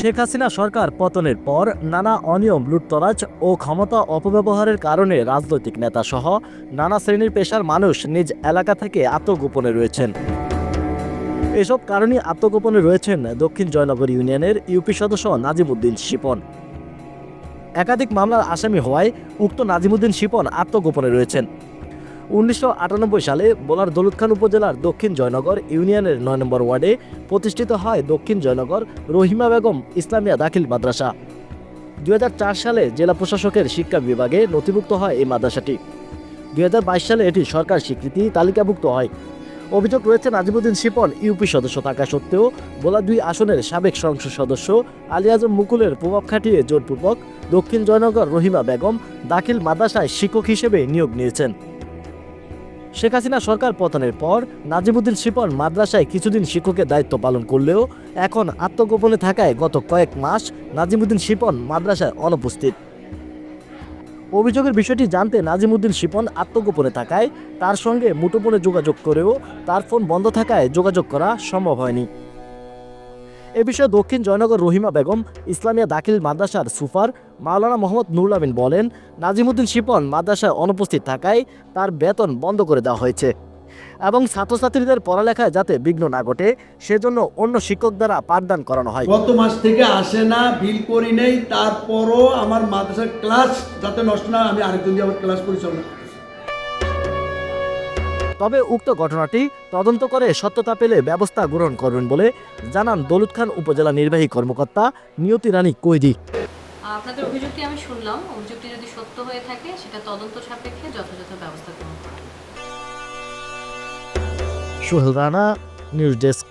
শেখ হাসিনা সরকার পতনের পর নানা অনিয়ম, লুটতরাজ ও ক্ষমতা অপব্যবহারের কারণে রাজনৈতিক নেতা সহ নানা শ্রেণির পেশার মানুষ নিজ এলাকা থেকে আত্মগোপনে রয়েছেন। এসব কারণে আত্মগোপনে রয়েছেন দক্ষিণ জয়নগর ইউনিয়নের ইউপি সদস্য নাজিমুদ্দিন শিপন। একাধিক মামলার আসামি হওয়ায় উক্ত নাজিমুদ্দিন শিপন আত্মগোপনে রয়েছেন। উনিশশো আটানব্বই সালে বোলার দৌলতখান উপজেলার দক্ষিণ জয়নগর ইউনিয়নের নয় নম্বর ওয়ার্ডে প্রতিষ্ঠিত হয় দক্ষিণ জয়নগর রহিমা বেগম ইসলামিয়া দাখিল মাদ্রাসা। দুই হাজার চার সালে জেলা প্রশাসকের শিক্ষা বিভাগে নথিভুক্ত হয় এই মাদ্রাসাটি। দুই হাজার বাইশ সালে এটি সরকার স্বীকৃতি তালিকাভুক্ত হয়। অভিযোগ রয়েছে, নাজিমুদ্দিন শিপন ইউপি সদস্য থাকা সত্ত্বেও বোলা দুই আসনের সাবেক সংসদ সদস্য আলী আজম মুকুলের প্রভাব খাটিয়ে জোরপূর্বক দক্ষিণ জয়নগর রহিমা বেগম দাখিল মাদ্রাসায় শিক্ষক হিসেবে নিয়োগ নিয়েছেন। শেখ হাসিনা সরকার পতনের পর নাজিমুদ্দিন শিপন মাদ্রাসায় কিছুদিন শিক্ষকের দায়িত্ব পালন করলেও এখন আত্মগোপনে থাকায় গত কয়েক মাস নাজিমুদ্দিন শিপন মাদ্রাসায় অনুপস্থিত। অভিযোগের বিষয়টি জানতে নাজিমুদ্দিন শিপন আত্মগোপনে থাকায় তার সঙ্গে মুঠোফোনে যোগাযোগ করেও তার ফোন বন্ধ থাকায় যোগাযোগ করা সম্ভব হয়নি। এ বিষয়ে দক্ষিণ জয়নগর রহিমা বেগম, ইসলামিয়া দাখিল মাদ্রাসার সুফার মাওলানা মোহাম্মদ নুরুল আমিন বলেন, নাজিমুদ্দিন শিপন মাদ্রাসায় অনুপস্থিত থাকায় তার বেতন বন্ধ করে দেওয়া হয়েছে এবং ছাত্রছাত্রীদের পড়ালেখায় যাতে বিঘ্ন না ঘটে, সেজন্য অন্য শিক্ষক দ্বারা পাঠদান করানো হয় গত মাস থেকে আসে না, বিল করি নেই, তারপরও আমার মাদ্রাসার ক্লাস যাতে নষ্ট না আমি আরেকজন দিয়ে আবার ক্লাস পরিচালনা। তবে উক্ত ঘটনাটি তদন্ত করে সত্যতা পেলে ব্যবস্থা গ্রহণ করবেন বলে জানান দৌলত খান উপজেলা নির্বাহী কর্মকর্তা নিয়তি রানী কৈদি। আপনাদের অভিযোগটি আমি শুনলাম। অভিযোগটি যদি সত্য হয়ে থাকে সেটা তদন্ত সাপেক্ষে যথাযথ ব্যবস্থা গ্রহণ করা সোহেল রানা নিউজ ডেস্ক